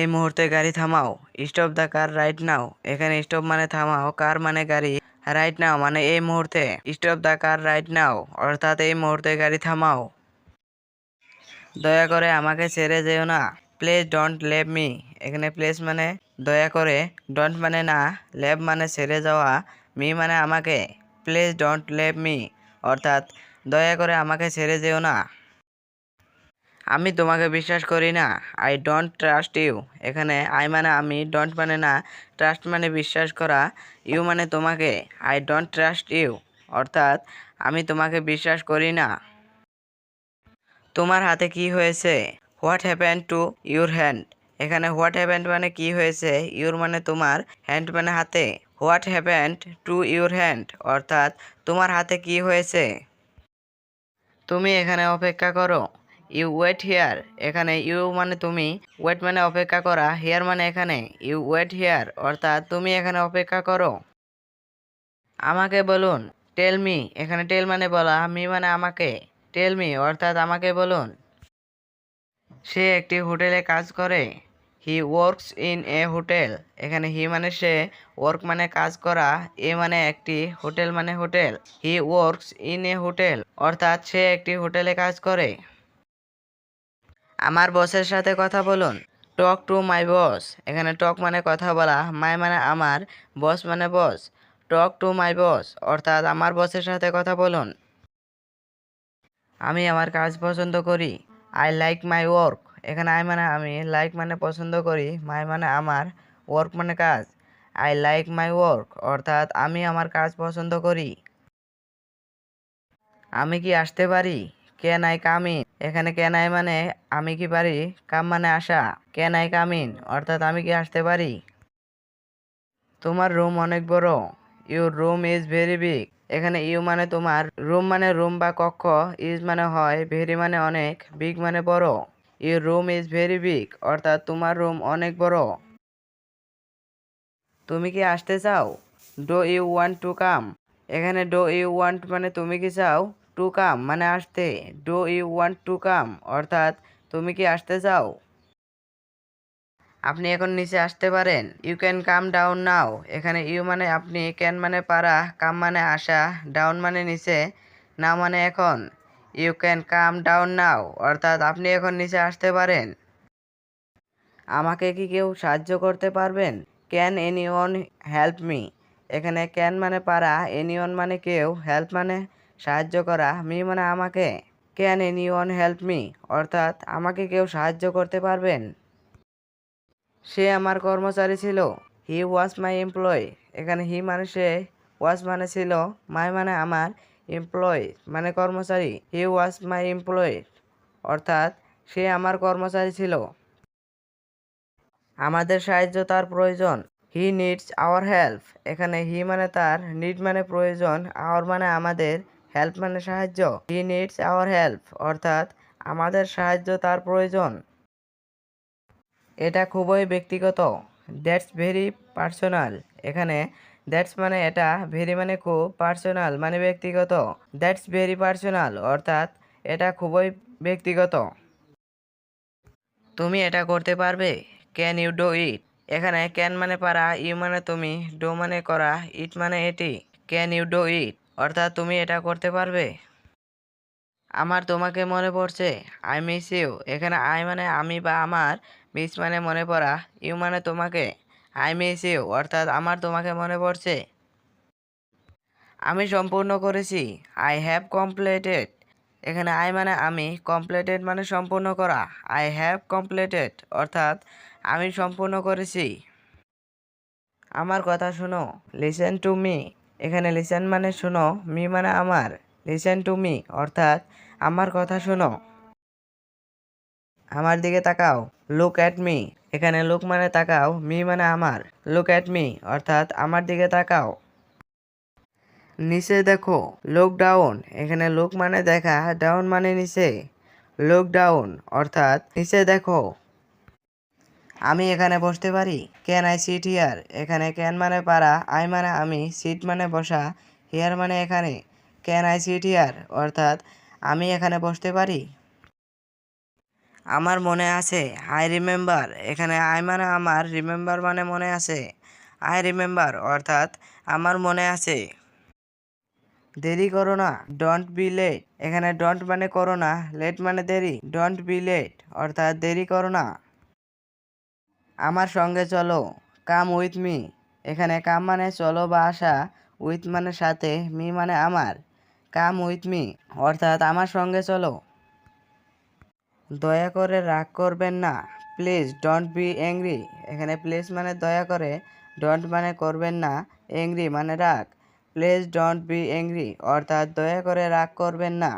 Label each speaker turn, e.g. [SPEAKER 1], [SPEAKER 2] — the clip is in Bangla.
[SPEAKER 1] এই মুহূর্তে গাড়ি থামাও। Stop the car right now এখানে স্টপ মানে থামাও কার মানে গাড়ি রাইট নাও মানে এই মুহূর্তে। Stop the car right now অর্থাৎ এই মুহূর্তে গাড়ি থামাও। দয়া করে আমাকে ছেড়ে যেও না। প্লিজ ডোন্ট লেভ মি এখানে প্লিজ মানে দয়া করে। ডোন্ট মানে না লেভ মানে ছেড়ে যাওয়া। মি মানে আমাকে। প্লিজ ডোন্ট লেভ মি অর্থাৎ দয়া করে আমাকে ছেড়ে যেও না। আমি তোমাকে বিশ্বাস করি না। আই ডোন্ট ট্রাস্ট ইউ এখানে আই মানে আমি ডোন্ট মানে না। ট্রাস্ট মানে বিশ্বাস করা। ইউ মানে তোমাকে। আই ডোন্ট ট্রাস্ট ইউ অর্থাৎ আমি তোমাকে বিশ্বাস করি না। তোমার হাতে কি হয়েছে? What happen to your hand এখানে হোয়াট হ্যাপেন্ড মানে কি হয়েছে? ইউর মানে তোমার হ্যান্ড মানে হাতে। What happened to your hand অর্থাৎ তোমার হাতে কি হয়েছে? তুমি এখানে অপেক্ষা করো। ইউ ওয়েট হিয়ার এখানে ইউ মানে তুমি ওয়েট মানে অপেক্ষা করা হিয়ার মানে এখানে ইউ ওয়েট হিয়ার অর্থাৎ তুমি এখানে অপেক্ষা করো। আমাকে বলুন টেল মি এখানে টেল মানে বলা মি মানে আমাকে টেল মি অর্থাৎ আমাকে বলুন। সে একটি হোটেলে কাজ করে he works in a hotel এখানে হি মানে সে ওয়ার্ক মানে কাজ করা এ মানে একটি হোটেল মানে hotel he works in a hotel অর্থাৎ সে একটি হোটেলে কাজ করে। আমার বসের সাথে কথা বলুন। টক টু মাই বস এখানে টক মানে কথা বলা মাই মানে আমার বস মানে বস টক টু মাই বস অর্থাৎ আমার বসের সাথে কথা বলুন। আমি আমার কাজ পছন্দ করি। আই লাইক মাই ওয়ার্ক এখানে আই মানে আমি লাইক মানে পছন্দ করি মাই মানে আমার ওয়ার্ক মানে কাজ। আই লাইক মাই ওয়ার্ক অর্থাৎ আমি আমার কাজ পছন্দ করি। আমি কি আসতে পারি? ক্যান আই কাম ইন এখানে ক্যান আই মানে আমি কি পারি? কাম মানে আসা। ক্যান আই কাম ইন অর্থাৎ আমি কি আসতে পারি? তোমার রুম অনেক বড়। Your room is very big এখানে ইউ মানে তোমার রুম মানে রুম বা কক্ষ ইজ মানে হয় ভেরি মানে অনেক বিগ মানে বড়। Your room is very big অর্থাৎ তোমার রুম অনেক বড়। তুমি কি আসতে চাও? Do you want to come এখানে ডো ইউ ওয়ান্ট মানে তুমি কি চাও? টু কাম মানে আসতে। Do you want to come অর্থাৎ, তুমি কি আসতে চাও? আপনি এখন নিচে আসতে পারেন। You can come down now এখানে ইউ মানে আপনি ক্যান মানে পারা কাম মানে আসা ডাউন মানে নিচে নাও মানে এখন। You can come down now অর্থাৎ, আপনি এখন নিচে আসতে পারেন। আমাকে কি কেউ সাহায্য করতে পারবেন? Can anyone help me এখানে ক্যান মানে পারা এনি ওয়ান মানে কেউ হেল্প মানে সাহায্য করা। মি মানে আমাকে can anyone help me অর্থাৎ আমাকে কেউ সাহায্য করতে পারবেন? সে আমার কর্মচারী ছিল। হি ওয়াজ মাই এমপ্লয় এখানে হি মানে সে ওয়াজ মানে ছিল। মাই মানে আমার এমপ্লয় মানে কর্মচারী। হি ওয়াজ মাই এমপ্লয় অর্থাৎ সে আমার কর্মচারী ছিল। আমাদের সাহায্য তার প্রয়োজন। হি নিডস আওয়ার হেল্প এখানে হি মানে তার নিড মানে প্রয়োজন। আওয়ার মানে আমাদের। হেল্প মানে সাহায্য। হি নিডস আওয়ার হেল্প অর্থাৎ আমাদের সাহায্য তার প্রয়োজন। এটা খুবই ব্যক্তিগত। দ্যাটস ভেরি পার্সোনাল এখানে দ্যাটস মানে এটা ভেরি মানে খুব পার্সোনাল মানে ব্যক্তিগত। দ্যাটস ভেরি পার্সোনাল অর্থাৎ এটা খুবই ব্যক্তিগত। তুমি এটা করতে পারবে। ক্যান ইউ ডু ইট এখানে ক্যান মানে পারা ইউ মানে তুমি ডো মানে করা ইট মানে এটি। ক্যান ইউ ডু ইট অর্থাৎ তুমি এটা করতে পারবে? আমার তোমাকে মনে পড়ছে আই মিস ইউ এখানে আই মানে আমি বা আমার মিস মানে মনে পড়া ইউ মানে তোমাকে আই মিস ইউ অর্থাৎ আমার তোমাকে মনে পড়ছে। আমি সম্পূর্ণ করেছি। আই হ্যাভ কমপ্লিটেড এখানে আই মানে আমি কমপ্লিটেড মানে সম্পূর্ণ করা। আই হ্যাভ কমপ্লিটেড অর্থাৎ আমি সম্পূর্ণ করেছি। আমার কথা শোনো। লিসেন টু মি এখানে লিসেন মানে শোনো, মি মানে আমার। লিসেন টু মি, অর্থাৎ আমার কথা শোনো। আমার দিকে তাকাও লুক অ্যাট মি এখানে লুক মানে তাকাও, মি মানে আমার। লুক অ্যাট মি অর্থাৎ আমার দিকে তাকাও। নিচে দেখো লুক ডাউন এখানে লুক মানে দেখা ডাউন মানে নিচে। লুক ডাউন অর্থাৎ নিচে দেখো। আমি এখানে বসতে পারি? ক্যান আই সিট হিয়ার এখানে ক্যান মানে পারা আই মানে আমি সিট মানে বসা হিয়ার মানে এখানে। ক্যান আই সিট হিয়ার অর্থাৎ, আমি এখানে বসতে পারি? আমার মনে আছে আই রিমেম্বার এখানে আই মানে আমার রিমেম্বার মানে মনে আছে। আই রিমেম্বার অর্থাৎ, আমার মনে আছে। দেরি করো না ডোন্ট বি লেট এখানে ডোন্ট মানে করো না লেট মানে দেরি ডোন্ট বি লেট অর্থাৎ, দেরি করো না। আমার সঙ্গে চলো। কাম উইথ মি এখানে কাম মানে চলো বা আসা উইথ মানে সাথে মি মানে আমার। কাম উইথ মি অর্থাৎ আমার সঙ্গে চলো। দয়া করে রাগ করবেন না। প্লিজ ডোন্ট বি অ্যাংরি এখানে প্লিজ মানে দয়া করে ডোন্ট মানে করবেন না। অ্যাংরি মানে রাগ। প্লিজ ডোন্ট বি অ্যাংরি অর্থাৎ দয়া করে রাগ করবেন না।